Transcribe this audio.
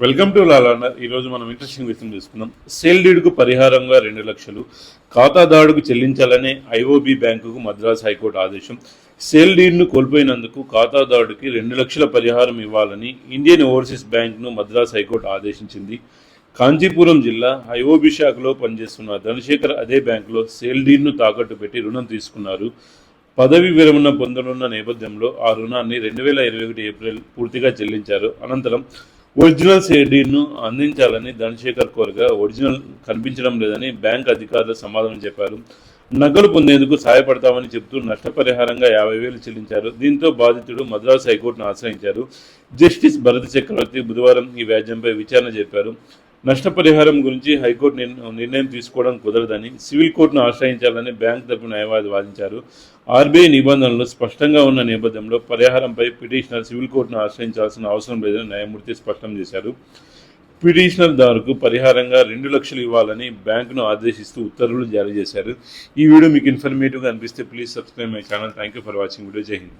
Welcome to లాలన్న ఈరోజు మనం interesting విషయం తీసుకుందాం. సేల్ డీడ్కు పరిహారంగా రెండు లక్షలు ఖాతాదారుడికి చెల్లించాలనే ఐఓబి బ్యాంకుకు మద్రాస్ హైకోర్టు ఆదేశం. సేల్ డీడ్ను కోల్పోయినందుకు ఖాతాదారుడికి రెండు లక్షల పరిహారం ఇవ్వాలని ఇండియన్ ఓవర్సీస్ బ్యాంక్ను మద్రాస్ హైకోర్టు ఆదేశించింది. కాంచీపురం జిల్లా ఐఓబి శాఖలో పనిచేస్తున్న ధనశేఖర్ అదే బ్యాంకులో సేల్ డీడ్ను తాకట్టు పెట్టి రుణం తీసుకున్నారు. పదవి విరమణ పొందనున్న నేపథ్యంలో ఆ రుణాన్ని రెండు వేల ఇరవై ఒకటి ఏప్రిల్ పూర్తిగా చెల్లించారు. అనంతరం ఒరిజినల్ సేడీను అందించాలని ధనశేఖర్ కోరగా ఒరిజినల్ కనిపించడం లేదని బ్యాంక్ అధికారులు సమాధానం చెప్పారు. నగలు పొందేందుకు సహాయపడతామని చెబుతూ నష్టపరిహారంగా యాభై వేలు చెల్లించారు. దీంతో బాధితుడు మద్రాసు హైకోర్టును ఆశ్రయించారు. జస్టిస్ భరత చక్రవర్తి బుధవారం ఈ వ్యాజ్యంపై విచారణ చెప్పారు నష్టపరిహారం గురించి హైకోర్టు నిర్ణయం తీసుకోవడం కుదరదని సివిల్ కోర్టును ఆశ్రయించాలని బ్యాంక్ తరపు న్యాయవాది వాదించారు. ఆర్బీఐ నిబంధనలు స్పష్టంగా ఉన్న నేపథ్యంలో పరిహారంపై పిటిషనర్ సివిల్ కోర్టును ఆశ్రయించాల్సిన అవసరం లేదని న్యాయమూర్తి స్పష్టం చేశారు. పిటిషనర్ దారుకు పరిహారంగా రెండు లక్షలు ఇవ్వాలని బ్యాంకును ఆదేశిస్తూ ఉత్తర్వులు జారీ చేశారు. ఈ వీడియో మీకు ఇన్ఫర్మేటివ్గా అనిపిస్తే please subscribe my channel. Thank you for watching. Video జై హింద్.